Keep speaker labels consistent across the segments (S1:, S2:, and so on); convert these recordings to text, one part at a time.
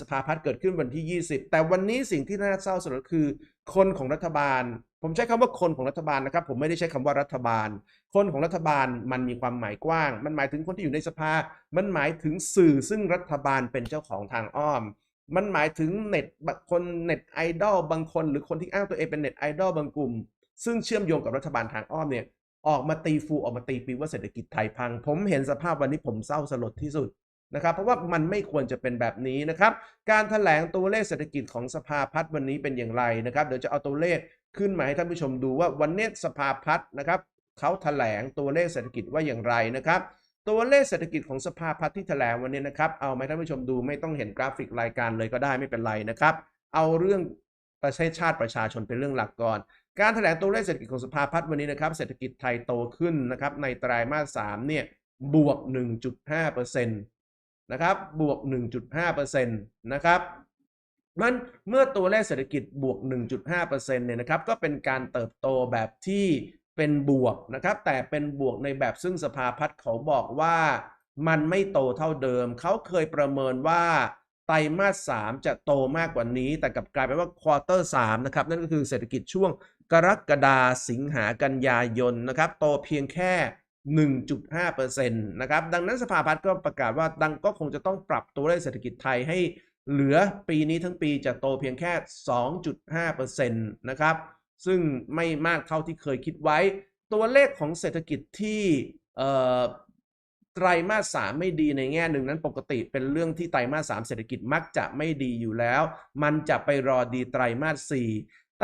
S1: สภาพัฒน์เกิดขึ้นวันที่ 20 แต่วันนี้สิ่งที่น่าเศร้าสลดคือ คนของรัฐบาล ผมใช้คำว่าคนของรัฐบาลนะครับ ผมไม่ได้ใช้คำว่ารัฐบาล คนของรัฐบาลมันมีความหมายกว้าง มันหมายถึงคนที่อยู่ในสภา มันหมายถึงสื่อซึ่งรัฐบาลเป็นเจ้าของทางอ้อม มันหมายถึงเน็ตคนเน็ตไอดอลบางคน หรือคนที่อ้างตัวเองเป็นเน็ตไอดอลบางกลุ่ม ซึ่งเชื่อมโยงกับรัฐบาลทางอ้อมเนี่ยออกมาตีฟูออกมาตีปีว่าเศรษฐกิจไทยพัง ผมเห็นสภาพวันนี้ผมเศร้าสลดที่สุด นะครับเพราะว่ามันไม่ควรจะเป็นแบบนี้นะครับการถแถลงตัวเลขเศรษฐกิจของสภาพัฒน์วันนี้เป็นอย่างไรนะครับเดี๋ยวจะเอาตัวเลขขึ้นมาให้ท่านผู้ชมดูว่าวันนี้สภาพัฒน์นะครับเขาถแถลงตัวเลขเศรษฐกิจว่าอย่างไรนะครับตัวเลขเศรษฐกิจของสภาพัฒน์ที่ถแถลงวันนี้นะครับเอาไหมท่านผู้ชมดูไม่ต้องเห็นกราฟิกรายการเลยก็ได้ไม่เป็นไรนะครับเอาเรื่องประเทศชาติประชาชนเป็นเรื่องหลักก่อน การถแถลงตัวเลขเศรษฐกิจของสภาพัฒน์วันนี้นะครับเศรษฐกิจไทยโตขึ้นนะครับในไตรมาส3เนี่ยบวก 1.5%น นะครับบวก 1.5%นะครับมันเมื่อตัวเลขเศรษฐกิจบวก 1.5%เนี่ยนะครับก็เป็นการเติบโตแบบที่เป็นบวกนะครับแต่เป็นบวกในแบบซึ่งสภาพัฒน์เขาบอกว่ามันไม่โตเท่าเดิม เขาเคยประเมินว่าไตรมาส 3 จะโตมากกว่านี้ แต่กลับกลายเป็นว่าควอเตอร์3นะครับนั่นก็คือเศรษฐกิจช่วงกรกฎาสิงหากันยายนนะครับโตเพียงแค่ 1.5%นะครับ ดังนั้นสภาพัฒน์ก็ประกาศว่าดังก็คงจะต้องปรับตัวเลขเศรษฐกิจไทยให้เหลือปีนี้ทั้งปีจะโตเพียงแค่ 2.5%นะครับ ซึ่งไม่มากเท่าที่เคยคิดไว้ ตัวเลขของเศรษฐกิจที่ไตรมาสสามไม่ดีในแง่หนึ่งนั้นปกติเป็นเรื่องที่ไตรมาสสามเศรษฐกิจมักจะไม่ดีอยู่แล้ว มันจะไปรอดีไตรมาสสี่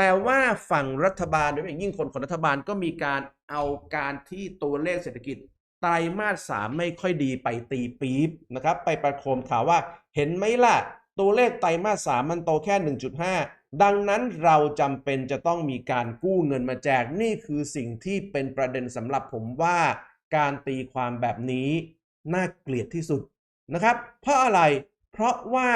S1: แต่ว่าฝั่งรัฐบาลโดยเฉพาะยิ่งคนของรัฐบาลก็มีการเอาการที่ตัวเลขเศรษฐกิจไตรมาสสามไม่ค่อยดีไปตีปี๊บนะครับ ไปประโคมข่าวว่าเห็นไหมล่ะ ตัวเลขไตรมาสสามมันโตแค่ 1.5 ดังนั้นเราจำเป็นจะต้องมีการกู้เงินมาแจกนี่คือสิ่งที่เป็นประเด็นสำหรับผมว่าการตีความแบบนี้น่าเกลียดที่สุดนะครับ เพราะอะไรเพราะว่า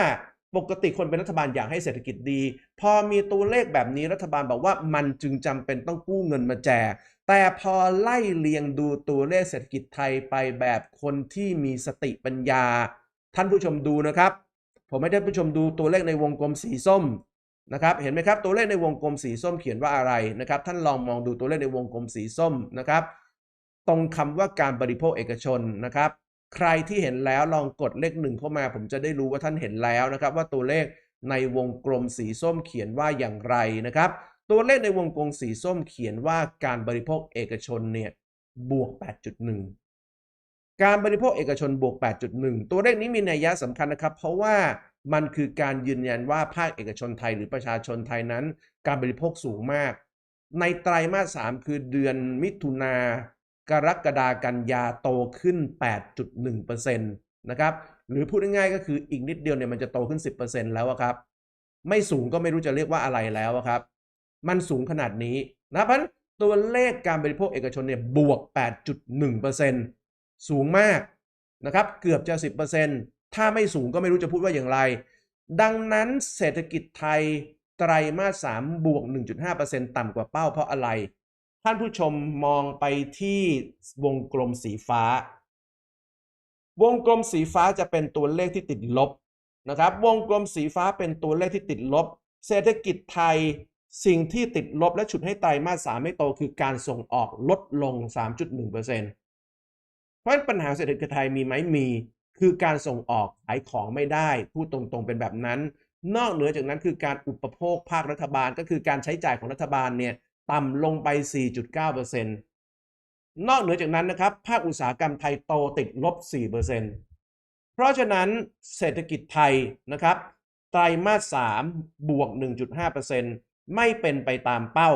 S1: ปกติคนเป็นรัฐบาลอยากให้เศรษฐกิจดี พอมีตัวเลขแบบนี้รัฐบาลบอกว่ามันจึงจำเป็นต้องกู้เงินมาแจก แต่พอไล่เลียงดูตัวเลขเศรษฐกิจไทยไปแบบคนที่มีสติปัญญา ท่านผู้ชมดูนะครับ ผมให้ท่านผู้ชมดูตัวเลขในวงกลมสีส้มนะครับเห็นไหมครับตัวเลขในวงกลมสีส้มเขียนว่าอะไรนะครับ ท่านลองมองดูตัวเลขในวงกลมสีส้มนะครับ ตรงคำว่าการบริโภคเอกชนนะครับ ใครที่เห็นแล้วลองกดเลขหนึ่งเข้ามา ผมจะได้รู้ว่าท่านเห็นแล้วนะครับ ว่าตัวเลขในวงกลมสีส้มเขียนว่าอย่างไรนะครับ ตัวเลขในวงกลมสีส้มเขียนว่าการบริโภคเอกชนเนี่ยบวก 8.1 การบริโภคเอกชนบวก 8.1 ตัวเลขนี้มีนัยยะสำคัญนะครับ เพราะว่ามันคือการยืนยันว่าภาคเอกชนไทยหรือประชาชนไทยนั้น การบริโภคสูงมาก ในไตรมาส 3 คือเดือนมิถุนา กรกฎากันยาโตขึ้น 8.1%นะครับหรือพูดง่ายๆก็คืออีกนิดเดียวเนี่ยมันจะโตขึ้น 10%แล้วครับ ไม่สูงก็ไม่รู้จะเรียกว่าอะไรแล้วครับ มันสูงขนาดนี้นะเพราะตัวเลขการบริโภคเอกชนเนี่ยบวก 8.1%สูงมากนะครับเกือบจะ 10%ถ้าไม่สูงก็ไม่รู้จะพูดว่าอย่างไร ดังนั้นเศรษฐกิจไทยไตรมาส 3 บวก 1.5%ต่ำกว่าเป้าเพราะอะไร ท่านผู้ชมมองไปที่วงกลมสีฟ้า วงกลมสีฟ้าจะเป็นตัวเลขที่ติดลบนะครับ วงกลมสีฟ้าเป็นตัวเลขที่ติดลบ เศรษฐกิจไทยสิ่งที่ติดลบและฉุดให้ไตรมาสสามไม่โตคือการส่งออกลดลง 3.1%เพราะปัญหาเศรษฐกิจไทยมีไหมมี คือการส่งออกขายของไม่ได้ พูดตรงๆเป็นแบบนั้น นอกเหนือจากนั้นคือการอุปโภคภาครัฐบาลก็คือการใช้จ่ายของรัฐบาลเนี่ย ต่ำลงไป 4.9%นอกเหนือจากนั้นนะครับ ภาคอุตสาหกรรมไทยโตติดลบ 4%เพราะฉะนั้นเศรษฐกิจไทยนะครับ ไตรมาส 3 บวก 1.5%ไม่เป็นไปตามเป้า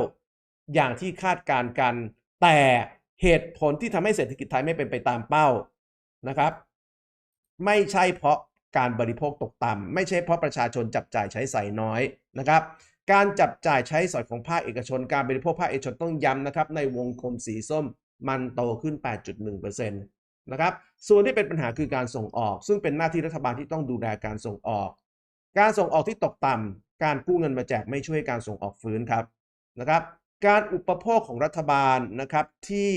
S1: อย่างที่คาดการกัน แต่เหตุผลที่ทำให้เศรษฐกิจไทยไม่เป็นไปตามเป้านะครับ ไม่ใช่เพราะการบริโภคตกต่ำไม่ใช่เพราะประชาชนจับจ่ายใช้ใส่น้อยนะครับ การจับจ่ายใช้สอยของภาคเอกชน การบริโภคภาคเอกชนต้องย้ำนะครับ ในวงกลมสีส้มมันโตขึ้น 8.1%นะครับ ส่วนที่เป็นปัญหาคือการส่งออก ซึ่งเป็นหน้าที่รัฐบาลที่ต้องดูแลการส่งออก การส่งออกที่ตกต่ำการกู้เงินมาแจกไม่ช่วยการส่งออกฟื้นครับนะครับ การอุปโภคของรัฐบาลนะครับที่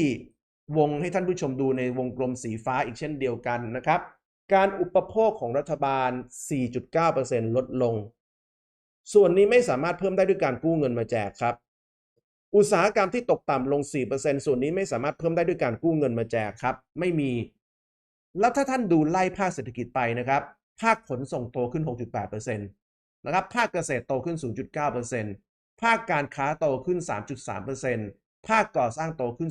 S1: วงให้ท่านผู้ชมดูในวงกลมสีฟ้าอีกเช่นเดียวกันนะครับ การอุปโภคของรัฐบาล 4.9%ลดลง ส่วนนี้ไม่สามารถเพิ่มได้ด้วยการกู้เงินมาแจกครับ อุตสาหกรรมที่ตกต่ำลง 4%ส่วนนี้ไม่สามารถเพิ่มได้ด้วยการกู้เงินมาแจกครับ ไม่มี แล้วถ้าท่านดูไล่ภาคเศรษฐกิจไปนะครับ ภาคขนส่งโตขึ้น 6.8%นะครับ ภาคเกษตรโตขึ้น 0.9%ภาคการค้าโตขึ้น 3.3%ภาคก่อสร้างโตขึ้น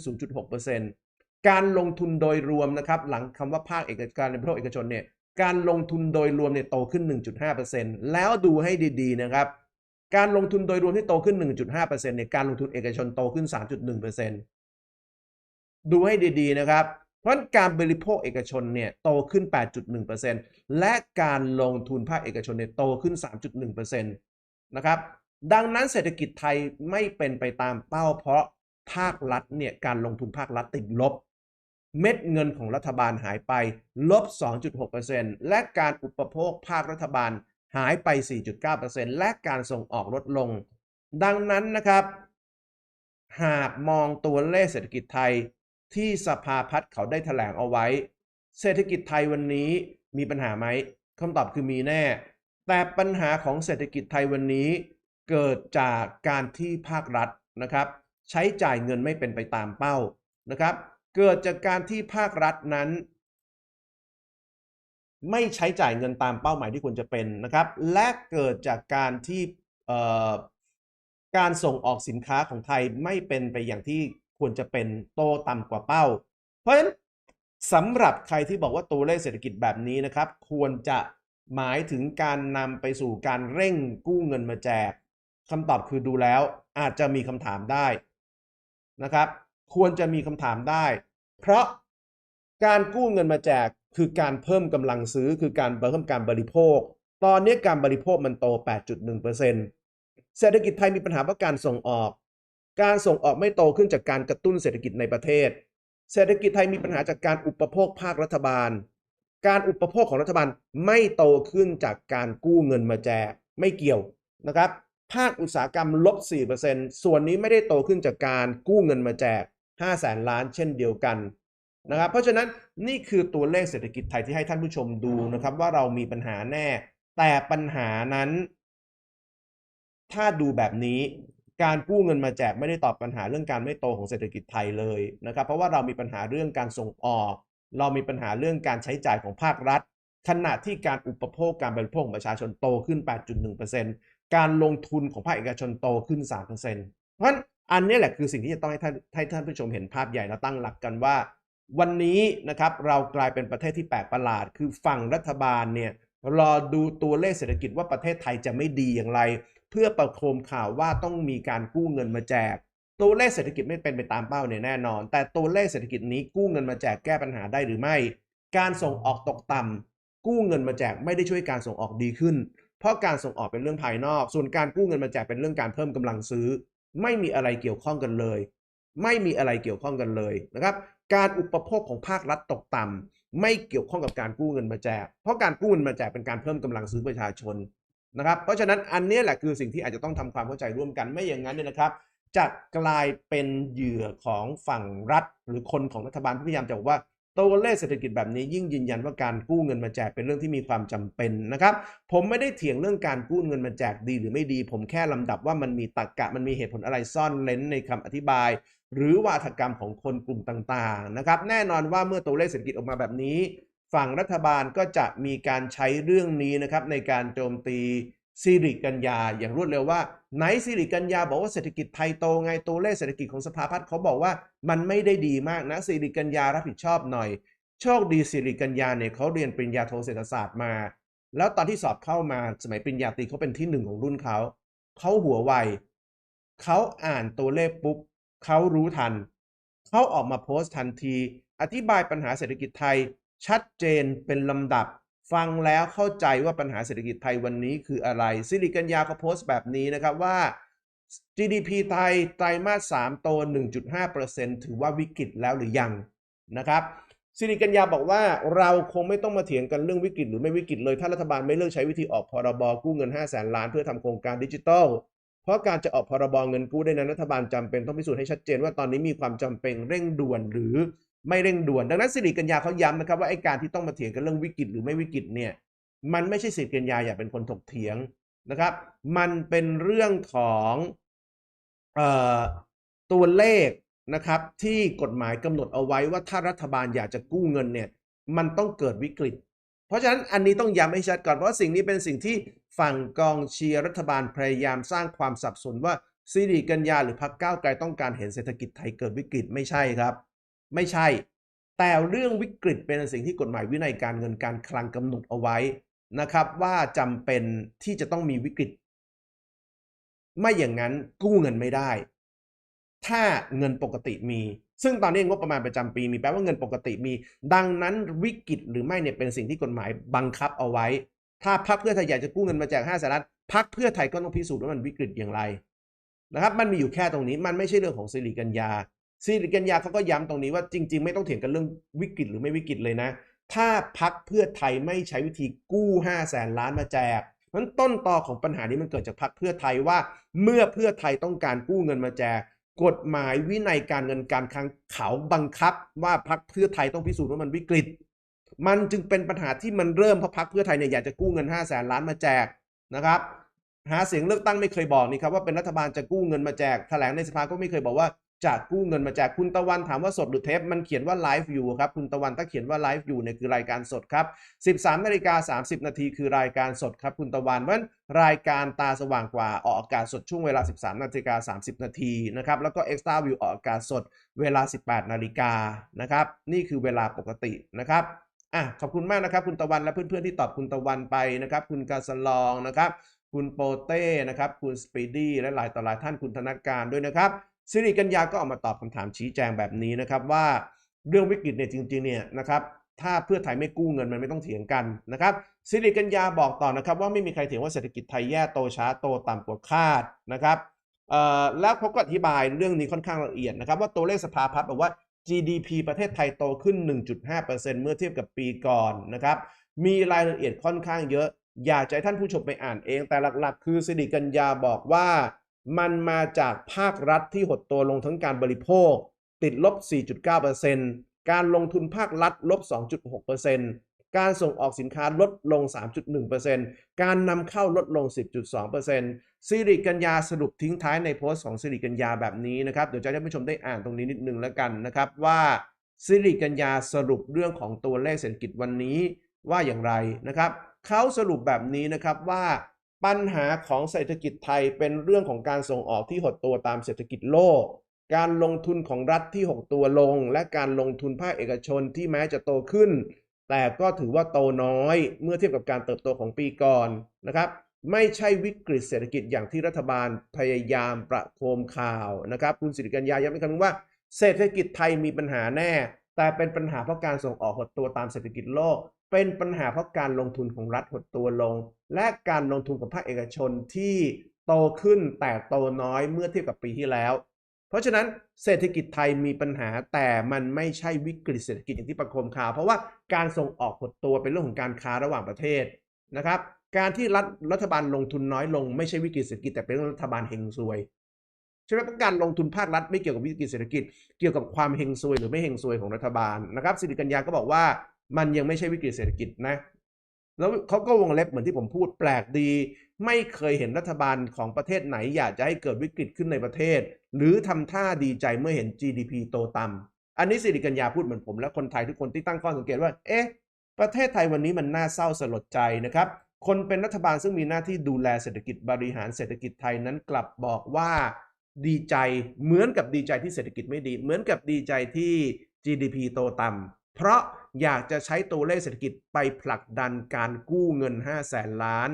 S1: 0.6%การลงทุนโดยรวมนะครับ หลังคำว่าภาคเอกการในประเทศเอกชนเนี่ย การลงทุนโดยรวมเนี่ยโตขึ้น 1.5%แล้วดูให้ดีๆนะครับ การลงทุนโดยรวมที่โตขึ้น 1.5%เนี่ยการลงทุนเอกชนโตขึ้น 3.1%ดูให้ดีๆนะครับ เพราะการบริโภคเอกชนเนี่ยโตขึ้น 8.1%และการลงทุนภาคเอกชนเนี่ยโตขึ้น 3.1%นะครับดังนั้นเศรษฐกิจไทยไม่เป็นไปตามเป้าเพราะภาครัฐเนี่ยการลงทุนภาครัฐติดลบ เม็ดเงินของรัฐบาลหายไปลบ 2.6%และการอุปโภคภาครัฐบาลหายไป 4.9%และการส่งออกลดลง ดังนั้นนะครับ หากมองตัวเลขเศรษฐกิจไทยที่สภาพัฒน์เขาได้แถลงเอาไว้ เศรษฐกิจไทยวันนี้มีปัญหาไหมคำตอบคือมีแน่ แต่ปัญหาของเศรษฐกิจไทยวันนี้เกิดจากการที่ภาครัฐนะครับ ใช้จ่ายเงินไม่เป็นไปตามเป้านะครับ เกิดจากการที่ภาครัฐนั้น ไม่ใช้จ่ายเงินตามเป้าหมายที่ควรจะเป็นนะครับ และเกิดจากการที่การส่งออกสินค้าของไทยไม่เป็นไปอย่างที่ควรจะเป็นโตต่ำกว่าเป้า เพราะฉะนั้นสำหรับใครที่บอกว่าตัวเลขเศรษฐกิจแบบนี้นะครับ ควรจะหมายถึงการนำไปสู่การเร่งกู้เงินมาแจกคำตอบคือดูแล้วอาจจะมีคำถามได้นะครับ ควรจะมีคำถามได้ เพราะการกู้เงินมาแจกคือการเพิ่มกำลังซื้อคือการเพิ่มการบริโภค ตอนนี้การบริโภคมันโต 8.1%เศรษฐกิจไทยมีปัญหาเพราะการส่งออก การส่งออกไม่โตขึ้นจากการกระตุ้นเศรษฐกิจในประเทศ เศรษฐกิจไทยมีปัญหาจากการอุปโภคภาครัฐบาล การอุปโภคของรัฐบาลไม่โตขึ้นจากการกู้เงินมาแจกไม่เกี่ยวนะครับภาคอุตสาหกรรมลบ 4%ส่วนนี้ไม่ได้โตขึ้นจากการกู้เงินมาแจก 5แสนล้านเช่นเดียวกันนะครับเพราะฉะนั้นนี่คือตัวเลขเศรษฐกิจไทยที่ให้ท่านผู้ชมดูนะครับ ว่าเรามีปัญหาแน่ แต่ปัญหานั้น ถ้าดูแบบนี้การกู้เงินมาแจกไม่ได้ตอบปัญหาเรื่องการไม่โตของเศรษฐกิจไทยเลยนะครับ เพราะว่าเรามีปัญหาเรื่องการส่งออก เรามีปัญหาเรื่องการใช้จ่ายของภาครัฐ ขณะที่การอุปโภคการบริโภคของประชาชนโตขึ้น 8.1%การลงทุนของภาคเอกชนโตขึ้น 3%เพราะฉะนั้น อันนี้แหละคือสิ่งที่จะต้องให้ท่านให้ท่านผู้ชมเห็นภาพใหญ่และตั้งหลักกันว่า วันนี้นะครับเรากลายเป็นประเทศที่แปลกประหลาด คือฝั่งรัฐบาลเนี่ยรอดูตัวเลขเศรษฐกิจว่าประเทศไทยจะไม่ดีอย่างไร เพื่อประโคมข่าวว่าต้องมีการกู้เงินมาแจก ตัวเลขเศรษฐกิจไม่เป็นไปตามเป้าเนี่ยแน่นอน แต่ตัวเลขเศรษฐกิจนี้กู้เงินมาแจกแก้ปัญหาได้หรือไม่ การส่งออกตกต่ำกู้เงินมาแจกไม่ได้ช่วยการส่งออกดีขึ้น เพราะการส่งออกเป็นเรื่องภายนอก ส่วนการกู้เงินมาแจกเป็นเรื่องการเพิ่มกำลังซื้อ ไม่มีอะไรเกี่ยวข้องกันเลย ไม่มีอะไรเกี่ยวข้องกันเลยนะครับ การอุปโภคของภาครัฐตกต่ำไม่เกี่ยวข้องกับการกู้เงินมาแจก เพราะการกู้เงินมาแจกเป็นการเพิ่มกำลังซื้อประชาชนนะครับ เพราะฉะนั้นอันนี้แหละคือสิ่งที่อาจจะต้องทำความเข้าใจร่วมกันไม่อย่างนั้นเนี่ยนะครับ จะกลายเป็นเหยื่อของฝั่งรัฐ หรือคนของรัฐบาลที่พยายามจะบอกว่า ตัวเลขเศรษฐกิจแบบนี้ยิ่งยืนยันว่าการกู้เงินมาแจกเป็นเรื่องที่มีความจำเป็นนะครับ ผมไม่ได้เถียงเรื่องการกู้เงินมาแจกดีหรือไม่ดี ผมแค่ลำดับว่ามันมีตรรกะมันมีเหตุผลอะไรซ่อนเลนในคำอธิบาย หรือวาทกรรมของคนกลุ่มต่างๆนะครับ แน่นอนว่าเมื่อตัวเลขเศรษฐกิจออกมาแบบนี้ ฝั่งรัฐบาลก็จะมีการใช้เรื่องนี้นะครับในการโจมตี สิริกัญญาอย่างรวดเร็วว่าไหนสิริกัญญาบอกว่าเศรษฐกิจไทยโตไงตัวเลขเศรษฐกิจของสภาพัฒน์เขาบอกว่ามันไม่ได้ดีมากนะสิริกัญญารับผิดชอบหน่อย โชคดีสิริกัญญาเนี่ยเขาเรียนปริญญาโทเศรษฐศาสตร์มา แล้วตอนที่สอบเข้ามาสมัยปริญญาตรีเขาเป็นที่หนึ่งของรุ่นเขาเขาหัวไวเขาอ่านตัวเลขปุ๊บเขารู้ทันเขาออกมาโพสต์ทันที อธิบายปัญหาเศรษฐกิจไทย ชัดเจนเป็นลำดับ ฟังแล้วเข้าใจว่าปัญหาเศรษฐกิจไทยวันนี้คืออะไร สิริกัญญาเขาโพสต์แบบนี้นะครับว่า GDP ไทยไตรมาส 3 โต 1.5%ถือว่าวิกฤตแล้วหรือยังนะครับสิริกัญญาบอกว่าเราคงไม่ต้องมาเถียงกันเรื่องวิกฤตหรือไม่วิกฤตเลย ถ้ารัฐบาลไม่เลิกใช้วิธีออกพรบกู้เงิน 5 0 0แสนล้านเพื่อทำโครงการดิจิทัล เพราะการจะออกพรบเงินกู้ได้นั้นรัฐบาลจำเป็นต้องพิสูจน์ให้ชัดเจนว่าตอนนี้มีความจำเป็นเร่งด่วนหรือ ไม่เร่งด่วน ดังนั้นสิริกัญญาเขาย้ำนะครับว่าไอ้การที่ต้องมาเถียงกันเรื่องวิกฤตหรือไม่วิกฤตเนี่ยมันไม่ใช่สิริกัญญาอย่าเป็นคนถกเถียงนะครับ มันเป็นเรื่องของออตัวเลขนะครับที่กฎหมายกำหนดเอาไว้ว่าถ้ารัฐบาลอยากจะกู้เงินเนี่ยมันต้องเกิดวิกฤต เพราะฉะนั้นอันนี้ต้องย้ำให้ชัดก่อนเพราะสิ่งนี้เป็นสิ่งที่ฝั่งกองเชียร์รัฐบาลพยายามสร้างความสับสนว่าสิริกัญญาหรือพรรคก้าวไกลต้องการเห็นเศรษฐกิจไทยเกิดวิกฤตไม่ใช่ครับ ไม่ใช่ แต่เรื่องวิกฤตเป็นสิ่งที่กฎหมายวินัยการเงินการคลังกำหนดเอาไว้นะครับ ว่าจำเป็นที่จะต้องมีวิกฤต ไม่อย่างนั้นกู้เงินไม่ได้ ถ้าเงินปกติมี ซึ่งตอนนี้งบประมาณประจำปี มีแปลว่าเงินปกติมี ดังนั้นวิกฤตหรือไม่เนี่ยเป็นสิ่งที่กฎหมายบังคับเอาไว้ ถ้าพรรคเพื่อไทยอยากจะกู้เงินมาแจกห้าแสนล้านพรรคเพื่อไทยก็ต้องพิสูจน์ว่ามันวิกฤตอย่างไรนะครับ มันมีอยู่แค่ตรงนี้ มันไม่ใช่เรื่องของสิริกัญญา สิริกัญญาเขาก็ย้ำตรงนี้ว่าจริง ๆ ไม่ต้องเถียงกันเรื่องวิกฤตหรือไม่วิกฤตเลยนะ ถ้าพักเพื่อไทยไม่ใช้วิธีกู้5 0 0แสนล้านมาแจกนั้นต้นตอของปัญหานี้มันเกิดจากพักเพื่อไทยว่า เมื่อเพื่อไทยต้องการกู้เงินมาแจกกฎหมายวินัยการเงินการคลังเขาบังคับ ว่าพักเพื่อไทยต้องพิสูจน์ว่ามันวิกฤต มันจึงเป็นปัญหาที่มันเริ่มเพราะพักเพื่อไทยเนี่ยอยากจะกู้เงิน5 0 0แสนล้านมาแจกนะครับหาเสียงเลือกตั้งไม่เคยบอกนี่ครับว่าเป็นรัฐบาลจะกู้เงินมาแจกแถลงในสภาก็ไม่เคยบอกว่า จะกู้เงินมาแจกคุณตะวันถามว่าสดหรือเทปมันเขียนว่าไลฟ์อยู่ครับคุณตะวันถ้าเขียนว่าไลฟ์อยู่เนี่ยคือรายการสดครับ 13นาฬิกา30 นาทีคือรายการสดครับคุณตะวันเพราะรายการตาสว่างกว่าออกอากาศสดช่วงเวลา 13นาฬิกา30 นาทีนะครับแล้วก็ Extra View ออกอากาศสดเวลา 18นาฬิกานะครับนี่คือเวลาปกตินะครับอะขอบคุณมากนะครับ คุณตะวันและเพื่อนๆที่ตอบคุณตะวันไปนะครับ คุณกาสลองนะครับ คุณโปเต้นะครับ คุณสปีดี้และหลายต่อหลายท่านคุณธนการด้วยนะครับ สิริกัญญาก็ออกมาตอบคำถามชี้แจงแบบนี้นะครับว่าเรื่องวิกฤตเนี่ยจริงๆเนี่ยนะครับถ้าเพื่อไทยไม่กู้เงินมันไม่ต้องเถียงกันนะครับสิริกัญญาบอกต่อนะครับว่าไม่มีใครเถียงว่าเศรษฐกิจไทยแย่โตช้าโตต่ำกว่าคาดนะครับแล้วเขาก็อธิบายเรื่องนี้ค่อนข้างละเอียดนะครับว่าตัวเลขสภาพัฒน์บอกว่า GDP ประเทศไทยโตขึ้น 1.5%เมื่อเทียบกับปีก่อนนะครับมีรายละเอียดค่อนข้างเยอะ อยากให้ท่านผู้ชมไปอ่านเองแต่หลักๆ คือสิริกัญญาบอกว่า มันมาจากภาครัฐที่หดตัวลงทั้งการบริโภค ติดลบ 4.9%การลงทุนภาครัฐลบ 2.6%การส่งออกสินค้าลดลง 3.1%การนำเข้าลดลง 10.2%สิริกัญญาสรุปทิ้งท้ายในโพสต์ของสิริกัญญาแบบนี้นะครับ เดี๋ยวจะให้ผู้ชมได้อ่านตรงนี้นิดนึงแล้วกันนะครับว่าสิริกัญญาสรุปเรื่องของตัวเลขเศรษฐกิจวันนี้ว่าอย่างไรนะครับเขาสรุปแบบนี้นะครับว่า ปัญหาของเศรษฐกิจไทยเป็นเรื่องของการส่งออกที่หดตัวตามเศรษฐกิจโลก การลงทุนของรัฐที่หดตัวลง และการลงทุนภาคเอกชนที่แม้จะโตขึ้น แต่ก็ถือว่าโตน้อยเมื่อเทียบกับการเติบโตของปีก่อนนะครับไม่ใช่วิกฤตเศรษฐกิจอย่างที่รัฐบาลพยายามประโคมข่าวนะครับ คุณสิริกัญญาย้ำอีกครั้งว่า เศรษฐกิจไทยมีปัญหาแน่ แต่เป็นปัญหาเพราะการส่งออกหดตัวตามเศรษฐกิจโลก เป็นปัญหาเพราะการลงทุนของรัฐหดตัวลง และการลงทุนของภาคเอกชนที่โตขึ้นแต่โตน้อยเมื่อเทียบกับปีที่แล้ว เพราะฉะนั้นเศรษฐกิจไทยมีปัญหาแต่มันไม่ใช่วิกฤตเศรษฐกิจอย่างที่ประคมข่าว เพราะว่าการส่งออกหดตัวเป็นเรื่องของการค้าระหว่างประเทศนะครับ การที่รัฐรัฐบาลลงทุนน้อยลง ไม่ใช่วิกฤตเศรษฐกิจแต่เป็นรัฐบาลเฮงซวยใช่ไหมเพราะการลงทุนภาครัฐไม่เกี่ยวกับวิกฤตเศรษฐกิจ เกี่ยวกับความเฮงซวยหรือไม่เฮงซวยของรัฐบาลนะครับสิริกัญญาก็บอกว่า มันยังไม่ใช่วิกฤตเศรษฐกิจนะ แล้วเขาก็วงเล็บเหมือนที่ผมพูดแปลกดี ไม่เคยเห็นรัฐบาลของประเทศไหน อยากจะให้เกิดวิกฤตขึ้นในประเทศ หรือทำท่าดีใจเมื่อเห็น GDP โตต่ำอันนี้สิริกัญญาพูดเหมือนผมและคนไทยทุกคนที่ตั้งข้อสังเกตว่า เอ๊ะ ประเทศไทยวันนี้มันน่าเศร้าสลดใจนะครับ คนเป็นรัฐบาลซึ่งมีหน้าที่ดูแลเศรษฐกิจบริหารเศรษฐกิจไทยนั้นกลับบอกว่าดีใจเหมือนกับดีใจที่เศรษฐกิจไม่ดี เหมือนกับดีใจที่ GDP โตต่ำ เพราะอยากจะใช้ตัวเลขเศรษฐกิจไปผลักดันการกู้เงิน 5 0 0แสนล้าน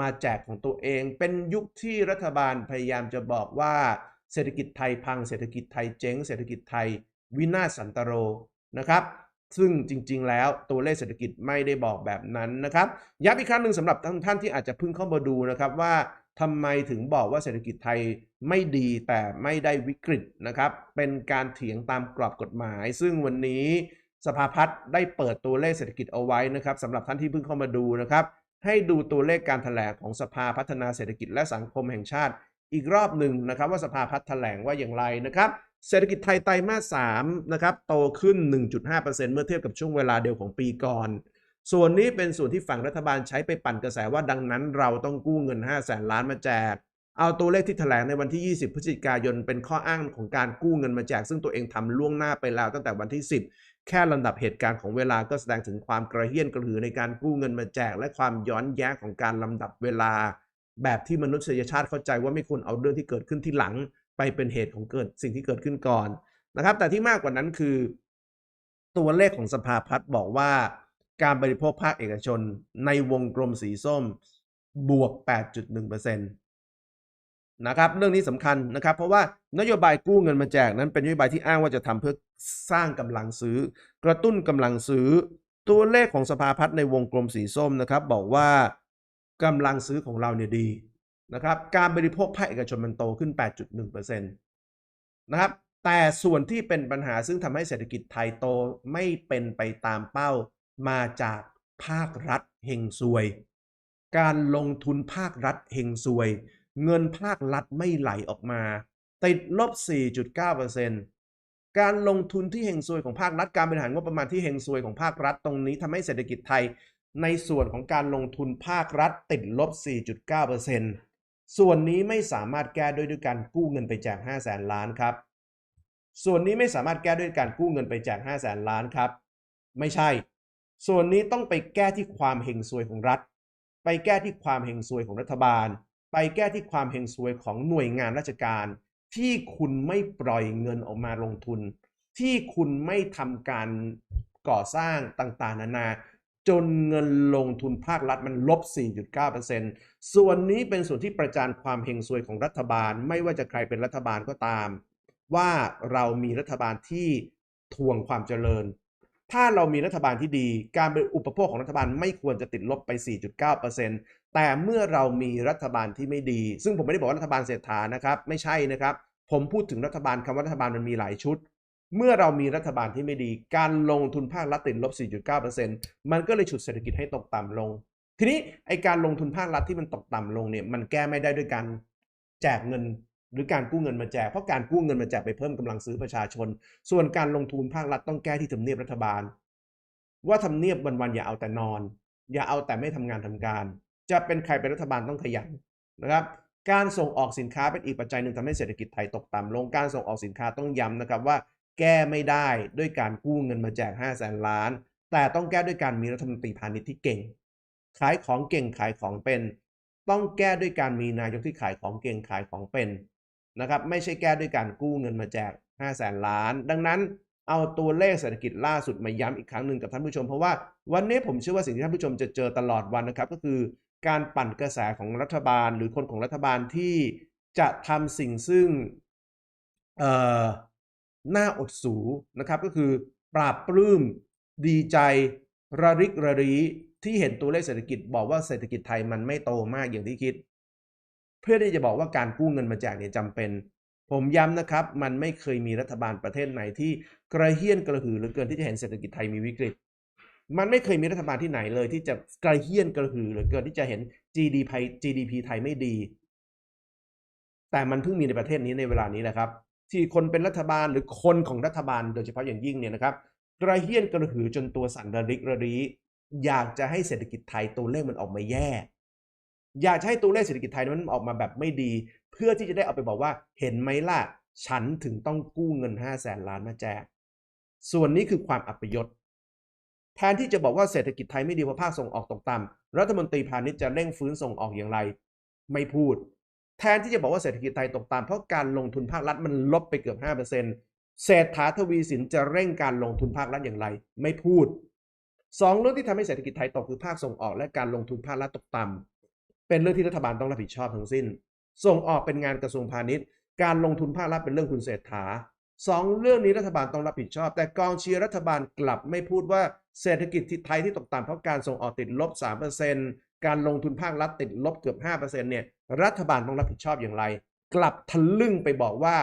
S1: มาแจกของตัวเอง เป็นยุคที่รัฐบาลพยายามจะบอกว่าเศรษฐกิจไทยพังเศรษฐกิจไทยเจ๊ง เศรษฐกิจไทยวินาศสันตโรนะครับ ซึ่งจริง ๆ แล้วตัวเลขเศรษฐกิจไม่ได้บอกแบบนั้นนะครับย้ำอีกครั้งหนึ่งสำหรับท่านที่อาจจะเพิ่งเข้ามาดูนะครับว่าทำไมถึงบอกว่าเศรษฐกิจไทยไม่ดีแต่ไม่ได้วิกฤตนะครับ เป็นการเถียงตามกรอบกฎหมาย ซึ่งวันนี้ สภาพัฒน์ได้เปิดตัวเลขเศรษฐกิจเอาไว้นะครับสำหรับท่านที่เพิ่งเข้ามาดูนะครับ ให้ดูตัวเลขการถแถลงของสภาพัฒนาเศรษฐกิจและสังคมแห่งชาติ อีกรอบหนึ่งนะครับ ว่าสภาพัฒน์แถลงว่าอย่างไรนะครับ เศรษฐกิจไทยไตรมาส3นะครับโตขึ้น 1.5%เมื่อเทียบกับช่วงเวลาเดียวของปีก่อน ส่วนนี้เป็นส่วนที่ฝั่งรัฐบาลใช้ไปปั่นกระแสว่าดังนั้น เราต้องกู้เงิน 5 0 0แสนล้านมาแจกเอาตัวเลขที่แถลงในวันที่ 20 พฤศจิกายน เป็นข้ออ้างของการกู้เงินมาแจก ซึ่งตัวเองทำล่วงหน้าไปแล้วตั้งแต่วันที่ 10 แค่ลำดับเหตุการณ์ของเวลาก็แสดงถึงความกระเฮี้ยนกระหือในการกู้เงินมาแจก และความย้อนแย้งของการลำดับเวลา แบบที่มนุษยชาติเข้าใจว่าไม่ควรเอาเรื่องที่เกิดขึ้นที่หลัง ไปเป็นเหตุของเกิดสิ่งที่เกิดขึ้นก่อนนะครับ แต่ที่มากกว่านั้นคือ ตัวเลขของสภาพัฒน์บอกว่า การบริโภคภาคเอกชนในวงกลมสีส้มบวก 8.1% นะครับเรื่องนี้สำคัญนะครับ เพราะว่านโยบายกู้เงินมาแจกนั้นเป็นนโยบายที่อ้างว่าจะทำเพื่อสร้างกำลังซื้อ กระตุ้นกำลังซื้อ ตัวเลขของสภาพัฒน์ในวงกลมสีส้มนะครับ บอกว่ากำลังซื้อของเราเนี่ยดีนะครับการบริโภคภาคเอกชนมันโตขึ้น 8.1%นะครับแต่ส่วนที่เป็นปัญหาซึ่งทำให้เศรษฐกิจไทยโตไม่เป็นไปตามเป้ามาจากภาครัฐเฮงซวย การลงทุนภาครัฐเฮงซวย เงินภาครัฐไม่ไหลออกมา ติดลบ 4.9%การลงทุนที่เฮงซวยของภาครัฐการบริหารงบประมาณที่เฮงซวยของภาครัฐตรงนี้ทำให้เศรษฐกิจไทย ในส่วนของการลงทุนภาครัฐติดลบ 4.9%ส่วนนี้ไม่สามารถแก้ด้วยด้วยการกู้เงินไปแจก5 0 0แสนล้านครับ ส่วนนี้ไม่สามารถแก้ด้วยการกู้เงินไปแจก5 0 0แสนล้านครับ ไม่ใช่ ส่วนนี้ต้องไปแก้ที่ความเฮงซวยของรัฐ ไปแก้ที่ความเฮงซวยของรัฐบาล ไปแก้ที่ความเฮงซวยของหน่วยงานราชการ ที่คุณไม่ปล่อยเงินออกมาลงทุน ที่คุณไม่ทำการก่อสร้างต่างๆ นานา จนเงินลงทุนภาครัฐมันลบ 4.9%ส่วนนี้เป็นส่วนที่ประจานความเฮงซวยของรัฐบาล ไม่ว่าจะใครเป็นรัฐบาลก็ตาม ว่าเรามีรัฐบาลที่ทวงความเจริญถ้าเรามีรัฐบาลที่ดี การเป็นอุปโภคของรัฐบาลไม่ควรจะติดลบไป 4.9% แต่เมื่อเรามีรัฐบาลที่ไม่ดี ซึ่งผมไม่ได้บอกว่ารัฐบาลเศรษฐานะครับ ไม่ใช่นะครับ ผมพูดถึงรัฐบาลคำว่ารัฐบาลมันมีหลายชุด เมื่อเรามีรัฐบาลที่ไม่ดี การลงทุนภาครัฐติดลบ 4.9%มันก็เลยฉุดเศรษฐกิจให้ตกต่ำลง ทีนี้ไอการลงทุนภาครัฐที่มันตกต่ำลงเนี่ยมันแก้ไม่ได้ด้วยการแจกเงินหรือการกู้เงินมาแจก เพราะการกู้เงินมาแจกไปเพิ่มกำลังซื้อประชาชน ส่วนการลงทุนภาครัฐต้องแก้ที่ทำเนียบรัฐบาล ว่าทำเนียบวันๆอย่าเอาแต่นอน อย่าเอาแต่ไม่ทำงานทำการ จะเป็นใครเป็นรัฐบาลต้องขยันนะครับการส่งออกสินค้าเป็นอีกปัจจัยหนึ่งทำให้เศรษฐกิจไทยตกต่ำลงการส่งออกสินค้าต้องย้ำนะครับว่า แก้ไม่ได้ด้วยการกู้เงินมาแจก 5 0 0แสนล้าน แต่ต้องแก้ด้วยการมีรัฐมนตรีพาณิชย์ที่เก่ง ขายของเก่งขายของเป็น ต้องแก้ด้วยการมีนายกที่ขายของเก่งขายของเป็นนะครับไม่ใช่แก้ด้วยการกู้เงินมาแจก 5 0 0แสนล้าน ดังนั้นเอาตัวเลขเศรษฐกิจล่าสุดมาย้ำอีกครั้งหนึ่งกับท่านผู้ชม เพราะว่าวันนี้ผมเชื่อว่าสิ่งที่ท่านผู้ชมจะเจอตลอดวันนะครับก็คือ การปั่นกระแสของรัฐบาล หรือคนของรัฐบาลที่จะทำสิ่งซึ่งเอ่อน่าอดสูนะครับ ก็คือปราบปลื้มดีใจระริกระรีที่เห็นตัวเลขเศรษฐกิจบอกว่าเศรษฐกิจไทยมันไม่โตมากอย่างที่คิด เพื่อที่จะบอกว่าการกู้เงินมาแจกเนี่ยจำเป็น ผมย้ำนะครับ มันไม่เคยมีรัฐบาลประเทศไหนที่กระเฮี้ยนกระหือเหลือเกินที่จะเห็นเศรษฐกิจไทยมีวิกฤต มันไม่เคยมีรัฐบาลที่ไหนเลย ที่จะกระเฮี้ยนกระหือเหลือเกินที่จะเห็น GDP GDP ไทยไม่ดี แต่มันเพิ่งมีในประเทศนี้ในเวลานี้แหละครับ ที่คนเป็นรัฐบาลหรือคนของรัฐบาลโดยเฉพาะอย่างยิ่งเนี่ยนะครับ กระเฮี้ยนกระหือจนตัวสั่นระริกระรีอยากจะให้เศรษฐกิจไทยตัวเลขมันออกมาแย่ อยากให้ตัวเลขเศรษฐกิจไทยมันออกมาแบบไม่ดี เพื่อที่จะได้เอาไปบอกว่า เห็นไหมล่ะ ฉันถึงต้องกู้เงิน5 0 0แสนล้านมาแจกส่วนนี้คือความอัปยศ แทนที่จะบอกว่าเศรษฐกิจไทยไม่ดีเพราะภาคส่งออกตกต่ำรัฐมนตรีพาณิชย์จะเร่งฟื้นส่งออกอย่างไร ไม่พูด แทนที่จะบอกว่าเศรษฐกิจไทยตกต่ำเพราะการลงทุนภาครัฐมันลบไปเกือบ5%เศรษฐาทวีสินจะเร่งการลงทุนภาครัฐอย่างไร ไม่พูดสองเรื่องที่ทำให้เศรษฐกิจไทยตกคือภาคส่งออกและการลงทุนภาครัฐตกต่ำเป็นเรื่องที่รัฐบาลต้องรับผิดชอบทั้งสิ้น ส่งออกเป็นงานกระทรวงพาณิชย์ การลงทุนภาครัฐเป็นเรื่องคุณเศรษฐาสองเรื่องนี้รัฐบาลต้องรับผิดชอบ แต่กองเชียร์รัฐบาลกลับไม่พูดว่า เศรษฐกิจที่ไทยที่ตกต่ำเพราะการส่งออกติดลบ 3%การลงทุนภาครัฐติดลบเกือบ 5%เนี่ยรัฐบาลต้องรับผิดชอบอย่างไร กลับทะลึ่งไปบอกว่า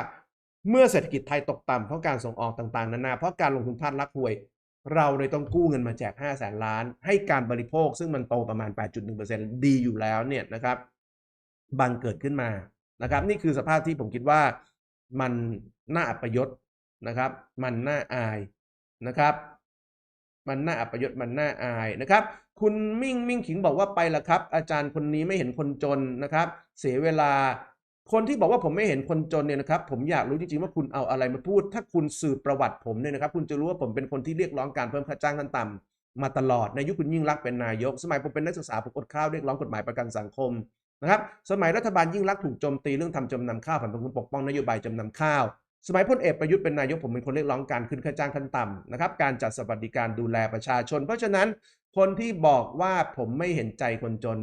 S1: เมื่อเศรษฐกิจไทยตกต่ำเพราะการส่งออกต่างๆ นานาเพราะการลงทุนภาครัฐห่วย เราเลยต้องกู้เงินมาแจก 5 0 0แสนล้าน ให้การบริโภคซึ่งมันโตประมาณ 8.1%ดีอยู่แล้วเนี่ยนะครับ บังเกิดขึ้นมานะครับ นี่คือสภาพที่ผมคิดว่ามันน่าอัปยศนะครับ มันน่าอายนะครับ มันน่าอัปยศมันน่าอายนะครับ คุณมิ่งมิ่งขิงบอกว่าไปละครับ อาจารย์คนนี้ไม่เห็นคนจนนะครับ เสียเวลา คนที่บอกว่าผมไม่เห็นคนจนเนี่ยนะครับ ผมอยากรู้จริงๆว่าคุณเอาอะไรมาพูด ถ้าคุณสืบประวัติผมเนี่ยนะครับ คุณจะรู้ว่าผมเป็นคนที่เรียกร้องการเพิ่มค่าจ้างขั้นต่ำมาตลอดในยุคคุณยิ่งรักเป็นนายก สมัยผมเป็นนักศึกษาผมอดข้าวเรียกร้องกฎหมายประกันสังคมนะครับ สมัยรัฐบาลยิ่งรักถูกโจมตีเรื่องทำจำนำข้าวผมเป็นคนปกป้องนโยบายจำนำข้าว สมัยพลเอกประยุทธ์เป็นนายกผมเป็นคนเรียกร้องการขึ้นค่าจ้างขั้นต่ำนะครับการจัดสวัสดิการดูแลประชาชน เพราะฉะนั้นคนที่บอกว่าผมไม่เห็นใจคนจน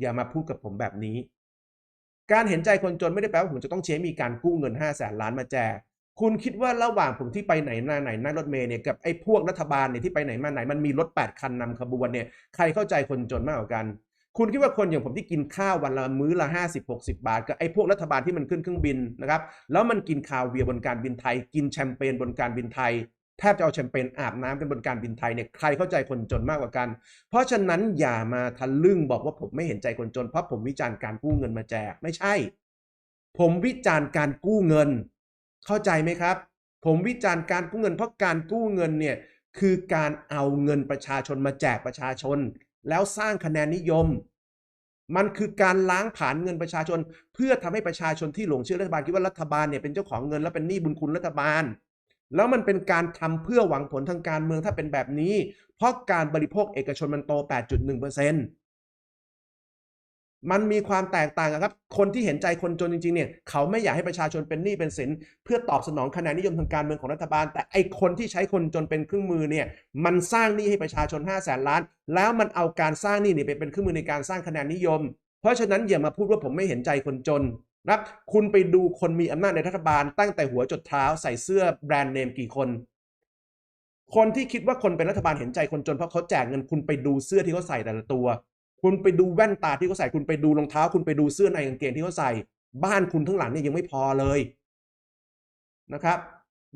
S1: อย่ามาพูดกับผมแบบนี้ การเห็นใจคนจนไม่ได้แปลว่าผมจะต้องเช้มีการกู้เงิน5้าแสนล้านมาแจกคุณคิดว่าระหว่างผมที่ไปไหนมาไหนนั่งรถเมล์เนี่ยกับไอ้พวกรัฐบาลเนี่ยที่ไปไหนมาไหนมันมีรถ 8 คันนำขบวนเนี่ยใครเข้าใจคนจนมากกว่ากัน คุณคิดว่าคนอย่างผมที่กินข้าววันละมื้อละ 50 60 บาทกับไอ้พวกรัฐบาลที่มันขึ้นเครื่องบินนะครับแล้วมันกินคาวเวียร์บนการบินไทย กินแชมเปญบนการบินไทยแทบจะเอาแชมเปญอาบน้ำกันบนการบินไทยเนี่ยใครเข้าใจคนจนมากกว่ากัน เพราะฉะนั้นอย่ามาทะลึ่งบอกว่าผมไม่เห็นใจคนจน เพราะผมวิจารณ์การกู้เงินมาแจกไม่ใช่ ผมวิจารณ์การกู้เงิน เข้าใจไหมครับ ผมวิจารณ์การกู้เงิน เพราะการกู้เงินเนี่ยคือการเอาเงินประชาชนมาแจกประชาชน แล้วสร้างคะแนนนิยม มันคือการล้างผ่านเงินประชาชน เพื่อทำให้ประชาชนที่หลงเชื่อรัฐบาลคิดว่ารัฐบาลเนี่ยเป็นเจ้าของเงินและเป็นหนี้บุญคุณรัฐบาล แล้วมันเป็นการทำเพื่อหวังผลทางการเมืองถ้าเป็นแบบนี้ เพราะการบริโภคเอกชนมันโต 8.1% มันมีความแตกต่างกันครับ คนที่เห็นใจคนจนจริงๆเนี่ยเขาไม่อยากให้ประชาชนเป็นหนี้เป็นสิน เพื่อตอบสนองคะแนนนิยมทางการเมืองของรัฐบาล แต่ไอคนที่ใช้คนจนเป็นเครื่องมือเนี่ยมันสร้างหนี้ให้ประชาชน 5 0 0แสนล้าน แล้วมันเอาการสร้างหนี้เนี่ยไปเป็นเครื่องมือในการสร้างคะแนนนิยม เพราะฉะนั้นอย่ามาพูดว่าผมไม่เห็นใจคนจนนะคุณไปดูคนมีอำนาจในรัฐบาล ตั้งแต่หัวจดเท้าใส่เสื้อแบรนด์เนมกี่คน คนที่คิดว่าคนเป็นรัฐบาลเห็นใจคนจนเพราะเขาแจกเงินคุณไปดูเสื้อที่เขาใส่แต่ละตัว คุณไปดูแว่นตาที่เขาใส่คุณไปดูรองเท้า คุณไปดูเสื้อในกางเกงที่เขาใส่ บ้านคุณทั้งหลังเนี่ยยังไม่พอเลยนะครับ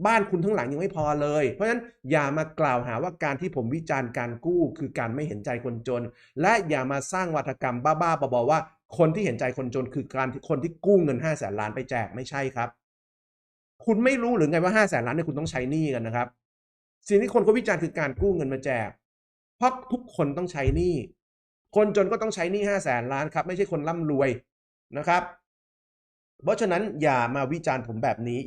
S1: บ้านคุณทั้งหลังยังไม่พอเลย เพราะฉะนั้นอย่ามากล่าวหาว่าการที่ผมวิจารณ์การกู้ คือการไม่เห็นใจคนจน และอย่ามาสร้างวัฒกรรมบ้าๆบอๆว่า คนที่เห็นใจคนจนคือการคนที่กู้เงิน5้าแสนล้านไปแจกไม่ใช่ครับ คุณไม่รู้หรือไงว่า5้าแสนล้านเนี่ยคุณต้องใช้หนี้กันนะครับ สิ่งที่คนเขาวิจารณ์คือการกู้เงินมาแจกเพราะทุกคนต้องใช้หนี้ คนจนก็ต้องใช้หนี้ห้าแสนล้านครับ ไม่ใช่คนร่ำรวยนะครับ เพราะฉะนั้นอย่ามาวิจารณ์ผมแบบนี้